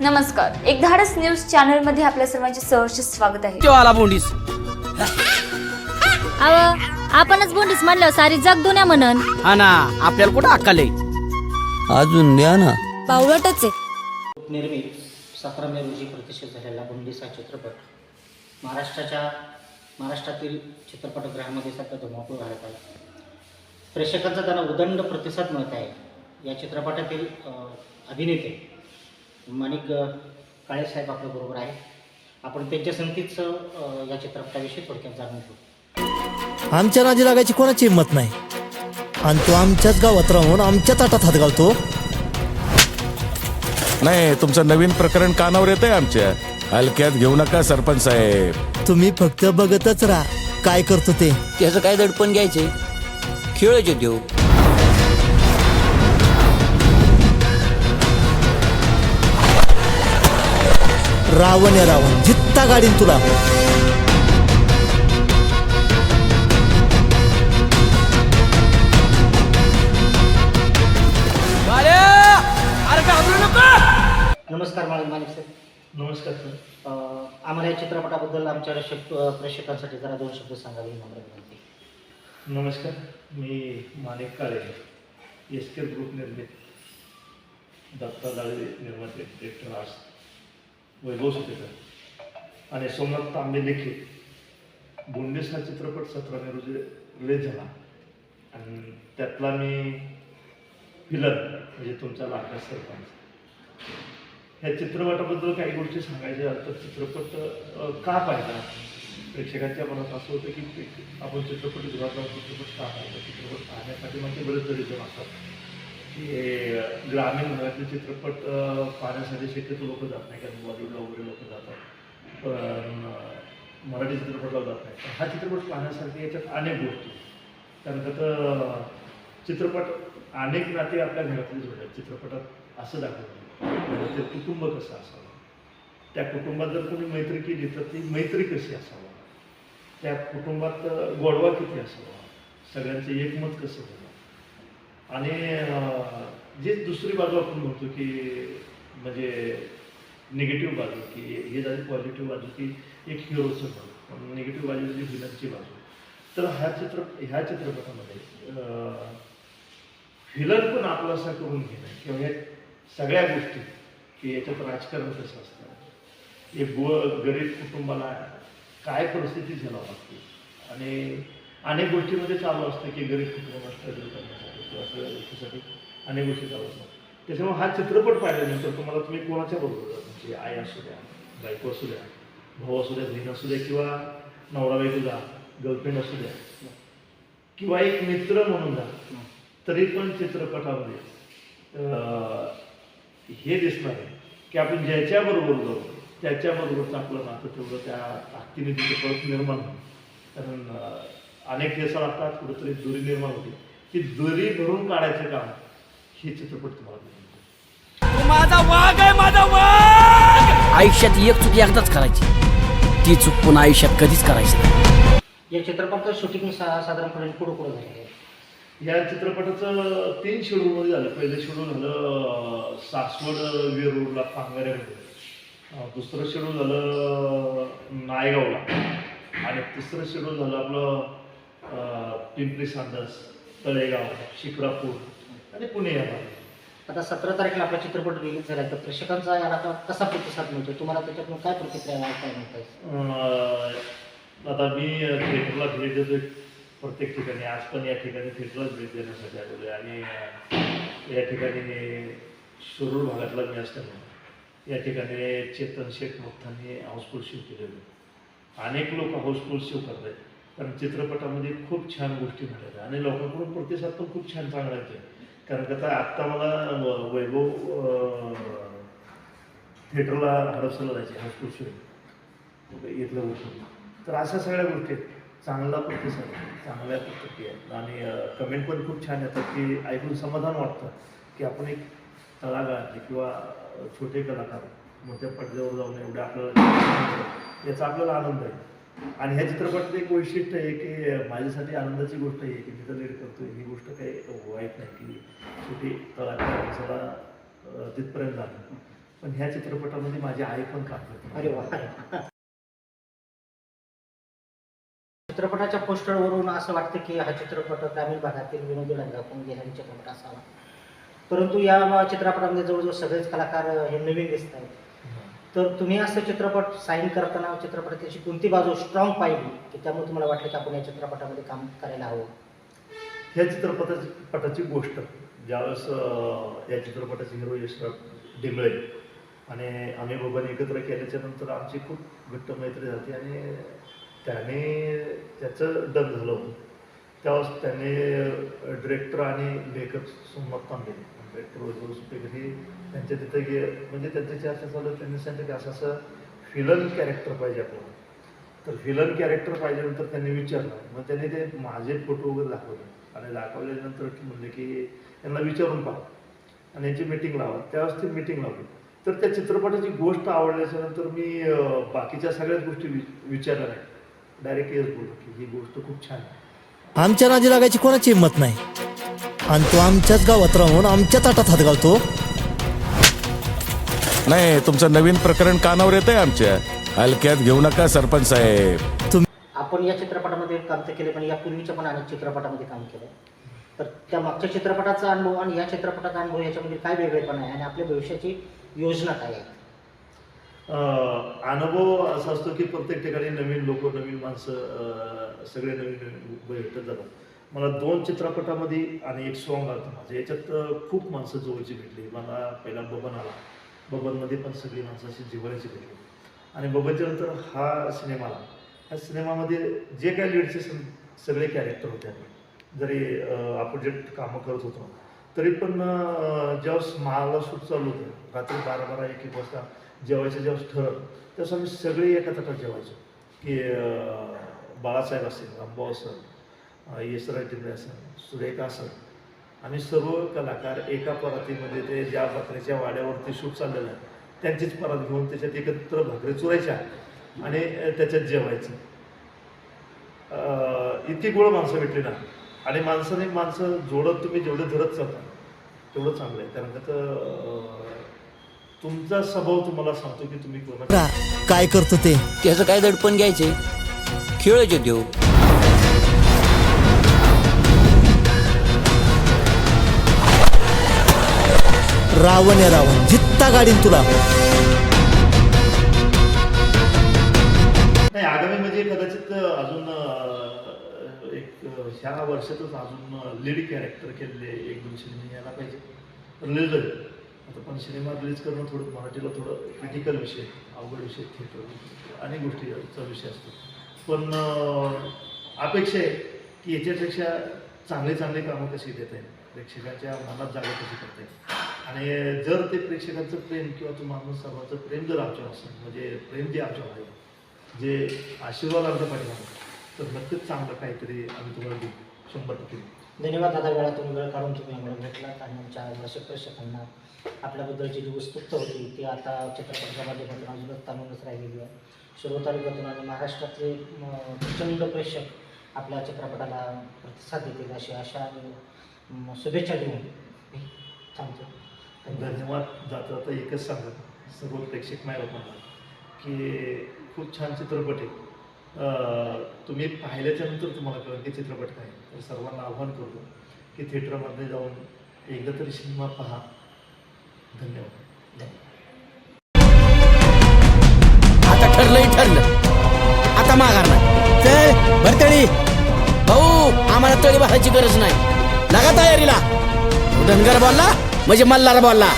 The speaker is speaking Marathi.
नमस्कार. एक धाडस न्यूज चॅनलमध्ये आपल्या सर्वांचे सहर्ष स्वागत आहे. तो आला बोंडीस? अव आपणच बोंडीस म्हणलं सारी जग दुन्या म्हणन. हा ना आपल्याला कुठं अक्कल आहे अजून द्या ना. बावळटच आहे. निर्मित सतरा मे रोजी प्रदर्शित झालेला बंदिस हा चित्रपट महाराष्ट्राच्या महाराष्ट्रातील चित्रपटगृहामध्ये सध्या धुमाकूळ घालत आहे. प्रेक्षकांचा त्यांना उदंड प्रतिसाद मिळत आहे. या चित्रपटातील अ, अभिनेते माणिक काळेसाहेब आपल्याबरोबर आहे आपण त्यांच्या संगतीच या चित्रपटाविषयी थोडक्यात जाणून घेऊ. आमच्या नादी लागायची कोणाची हिंमत नाही. आणि तो आमच्याच गावात राहून आमच्याच ताटात हात घालतो. नाही तुमचं नवीन प्रकरण कानावर येतंय आमच्या. हलक्यात घेऊ नका सरपंच साहेब. तुम्ही फक्त बघतच राहा काय करतो ते. त्याचं काय दडपण घ्यायचंय? खेळच देऊ रावण आहे रावण. जित्ता गाडीन तुला. अरे घाबरू नका. नमस्कार माणिक माणिक सर. नमस्कार सर. आम्हाला या चित्रपटाबद्दल आमच्या रक्षक प्रेक्षकांसाठी जरा दोन शब्द सांगावे ही नम्र विनंती. नमस्कार मी Manik Kale S K group निर्मित दत्ता दाळे निर्माते डिरेक्टर आर्ट्स वैभव सुपेकर आणि सोमनाथ तांबे लिखित बोंडेस हा चित्रपट सतरा मे रोजी रिलीज झाला. आणि त्यातला मी फिलर म्हणजे तुमचा लाडका सरपंच. ह्या चित्रपटाबद्दल काही गोष्टी सांगायच्या तर चित्रपट का पाहिला? प्रेक्षकांच्या मनात असं होतं की आपण चित्रपटगृहात जाऊन चित्रपट का पाहिला? चित्रपट पाहण्यासाठी म्हणजे बरेच रिझन असतात. हे ग्रामीण भागातले चित्रपट पाहण्यासाठी शक्यतो लोक जात नाही कारण बॉलिवूडला वगैरे लोक जातात. पण मराठी चित्रपटाला जात नाही पण हा चित्रपट पाहण्यासाठी याच्यात अनेक गोष्टी कारण का तर चित्रपट अनेक नाते आपल्या घरातले जोडतात चित्रपटात असं दाखवलं म्हणजे ते कुटुंब कसं असावं? त्या कुटुंबात जर कोणी मैत्री केली तर ती मैत्री कशी असावं? त्या कुटुंबात गोडवा किती असावा? सगळ्यांचे एकमत कसं होतं आणि जे जी दुसरी बाजू आपण म्हणतो की म्हणजे निगेटिव्ह बाजू की हे झाली पॉझिटिव्ह बाजू की एक हिरोचं पण निगेटिव्ह बाजू म्हणजे विलनची बाजू. तर ह्या चित्र ह्या चित्रपटामध्ये व्हिलन पण आपलं असं करून घेणं किंवा ह्या सगळ्या गोष्टी की याच्यात राजकारण कसं असतं एक गो गरीब कुटुंबाला काय परिस्थिती झेलावं लागते. आणि अनेक गोष्टीमध्ये चालू असतं की गरीब कुटुंबाला स्ट्रगल करण्यासाठी गोष्टीसाठी अनेक गोष्टी चालू असतात. त्याच्यामुळे हा चित्रपट पाहिल्यानंतर तुम्हाला तुम्ही कोणाच्या बरोबर जा, म्हणजे आई असू द्या बायको असू द्या भाऊ असू द्या बहीण असू द्या किंवा नवरा बायको जा गर्लफ्रेंड असू द्या किंवा एक मित्र म्हणून जा तरी पण चित्रपटामध्ये हे दिसणार आहे की आपण ज्याच्याबरोबर जाऊ त्याच्याबरोबरचं आपलं नातं तेवढं त्या ताकदीने तिथे परत निर्माण होईल. कारण अनेक दिवसा लागतात कुठेतरी दुरी निर्माण होते. ती दुरी भरून काढायचं काम हे चित्रपट तुम्हाला माझा वाघ आहे माझा वाघ! आयुष्यात एक चूक एकदाच करायची. ती चूक पुन्हा आयुष्यात कधीच करायची नाही. या चित्रपटाचं शूटिंग सा साधारणपणे कुठं कुठं आहे? या चित्रपटाचं तीन शेड्यूलमध्ये झालं. पहिलं शेड्यूल झालं सासवड वेरूरला पांगाऱ्यामध्ये दुसरं शेड्यूल झालं नायगावला. आणि तिसरं शेड्यूल झालं आपलं पिंपरी सांडस. तळेगाव शिक्रापूर आणि पुणे या भागात. आता सतरा तारखेला आपला चित्रपट रिलीज झाला तर प्रेक्षकांचा याला आता कसा प्रतिसाद मिळतो तुम्हाला त्याच्यातून काय प्रतिक्रिया काय मिळत आहे अं, आता मी थिएटरला भेट देतोय प्रत्येक ठिकाणी. आज पण या ठिकाणी थिएटरलाच भेट देण्यासाठी आलेलो आहे आणि अं, या ठिकाणी शिरूर भागातला मी असल्यामुळे या ठिकाणी चेतन शेख मुक्तांनी हाऊसफुल शो केलेलं आहे. अनेक लोक हाऊसफुल शो करत आहेत कारण चित्रपटामध्ये खूप छान गोष्टी घडल्या आणि लोकांकडून प्रतिसाद पण खूप छान चांगला येतोय. कारण का आत्ता मला व- वैभव थिएटरला हडपसरला जायचे हायस्कूल शो इथलं होतं तर अशा सगळ्या गोष्टी आहेत. चांगला प्रतिसाद चांगल्या प्रतिक्रिया आहेत. आणि कमेंट पण खूप छान येतात की ऐकून समाधान वाटतं की आपण एक कलाकार किंवा छोटे कलाकार मोठ्या पडद्यावर जाऊन एवढ्या आपल्याला याचा आपल्याला आनंद आहे. आणि ह्या चित्रपटात एक वैशिष्ट्य आहे की माझ्यासाठी आनंदाची गोष्ट आहे की मी तर लीड करतोय. ही गोष्ट काही वाईट नाही की शेवटी तळागाळाला तिथपर्यंत झालं पण ह्या चित्रपटामध्ये माझी आई पण काम करते. अरे वा. चित्रपटाच्या पोस्टरवरून असं वाटतं की हा चित्रपट ग्रामीण भागातील विनोदी रंगातून गेलेला चित्रपट असावा परंतु या चित्रपटामध्ये जवळजवळ सगळेच कलाकार हे नवीन दिसत आहेत तर तुम्ही असं चित्रपट साईन करताना चित्रपटाची कोणती बाजू स्ट्रॉंग पाहिली की त्यामुळे तुम्हाला वाटलं की आपण या चित्रपटामध्ये काम करायला हवं? ह्या चित्रपटाची पटाची गोष्ट ज्यावेळेस या चित्रपटाचे हिरो यशराज डिंगळे आणि आम्ही बाबांनी एकत्र केल्याच्यानंतर आमची खूप घट्ट मैत्री झाली आणि त्याने त्याचं डन झालं होतं. त्यावेळेस त्याने डिरेक्टर आणि लेखक दिली पेट्रोल रोज वगैरे त्यांच्या तिथं गे म्हणजे त्यांची असं चालू त्यांनी सांगितलं की असं असं फिलन कॅरेक्टर पाहिजे आपल्याला. तर फिलन कॅरेक्टर पाहिजे नंतर त्यांनी विचारलं. मग त्यांनी ते माझे फोटो वगैरे दाखवले. आणि दाखवल्यानंतर की म्हणले की यांना विचारून पहा. आणि यांची मीटिंग लावा. त्यावेळेस ती मीटिंग लावली. तर त्या चित्रपटाची गोष्ट आवडल्याच्या नंतर मी बाकीच्या सगळ्याच गोष्टी वि विचारल्या. नाही डायरेक्ट हेच बोललो की ही गोष्ट खूप छान आहे. आमच्या नाजी लागायची कोणाची हिंमत नाही. आणि तो आमच्याच गावात राहून आमच्या ताटात हात घालतो. नाही तुमचं नवीन प्रकरण कानावर येत आहे आमच्या. हलक्यात घेऊ नका सरपंच साहेब. आपण या चित्रपटामध्ये काम तर केले पण या पूर्वीच्या पण अनेक चित्रपटामध्ये काम केलं तर त्या मागच्या चित्रपटाचा अनुभव आणि या चित्रपटाचा अनुभव याच्यामध्ये काय वेगळेपण आहे आणि आपल्या भविष्याची योजना काय आहे? अं, अनुभव असा असतो की प्रत्येक ठिकाणी नवीन लोक नवीन माणसं अं, सगळे नवीन नवीन भेटत जातात मला दोन चित्रपटामध्ये आणि एक सॉंग आलं माझं. याच्यात खूप माणसं जवळची भेटली. मला पहिला बबन आला. बबनमध्ये पण सगळी माणसं अशी जिव्हाळ्याची भेटली. आणि बबनच्या नंतर हा सिनेमा आला. ह्या सिनेमामध्ये जे काही लीडचे सगळे कॅरेक्टर होते. जरी अपोजिट कामं करत होतो तरी पण जेव्हा ज्यावेळेस मला शूट चालू होतं रात्री बारा बारा एक एक वाजता जेवायचं ज्यावेळेस ठरलं त्यावेळेस आम्ही सगळे एका तटात जेवायचो. की बाळासाहेब असेल रामभाऊ असेल येसराय टिंबे असेल सुरेखा असेल आम्ही सर्व कलाकार एका परातीमध्ये ते ज्या बकऱ्याच्या वाड्यावरती शूट चाललेलं आहे त्यांचीच परात घेऊन त्याच्यात एकत्र भाकरी चुरायच्या आणि त्याच्यात जेवायचं. इतकी गोळ माणसं भेटली ना. आणि माणसाने माणसं जोडत तुम्ही जेवढं धरत चालता तेवढं चांगलं आहे. कारण का तुमचा स्वभाव तुम्हाला सांगतो की तुम्ही कोणा काय करतो ते? त्याचं काय दडपण घ्यायचे? खेळायचे देव. रावण आहे रावण जित्ता गाडीन तुला. नाही आगामी म्हणजे कदाचित अजून अं, एक अं, ह्या वर्षातच अजून लीड कॅरेक्टर केलेले एक दोन सिनेमे यायला पाहिजे. रिलीज आता पण सिनेमा रिलीज करणं थोडं मराठीला थोडं क्रिटिकल विषय अवघड विषय थिएटर अनेक गोष्टीचा विषय असतो. पण अं, अपेक्षा आहे की याच्यापेक्षा चांगले चांगले कामं कशी देत आहे प्रेक्षकाच्या मनात जागा कशी करता येईल? आणि जर ते प्रेक्षकांचं प्रेम किंवा तुम्हाला सर्वांचं प्रेम जर आमच्यावर असेल म्हणजे प्रेम जे आमच्यावर आहे जे आशीर्वाद आमच्या पाठीमागे तर नक्कीच चांगलं काहीतरी आम्ही तुम्हाला देऊ शंभर टक्के धन्यवाद दादा वेळातून वेळ काढून तुम्ही आम्हाला भेटलात आणि आमच्या दर्शक प्रेक्षकांना आपल्याबद्दलची जी उत्सुकता होती ती आता चित्रपटाच्या माध्यमातून अजूनच ताणूनच राहिलेली आहे. सर्व तालुक्यातून आणि महाराष्ट्रातले प्रचंड प्रेक्षक आपल्या चित्रपटाला प्रतिसाद देतील अशी आशा आणि शुभेच्छा देऊन थांबतो. धन्यवाद जाता जाता एकच सांगत सर्व प्रेक्षक माय लोकांना की खूप छान चित्रपट आहे. तुम्ही पाहिल्याच्या नंतर तुम्हाला कळेल की चित्रपट काय तर सर्वांना आव्हान करतो की थिएटरमध्ये जाऊन एकदा तरी सिनेमा पहा. धन्यवाद. आता ठरलंय ठरलं. आता माघार नाही. चल भरतळी भाऊ आम्हाला तळी भरायची गरज नाही. लागा तयारीला. धनगर बोलला? म्हणजे मल्हार बोलला.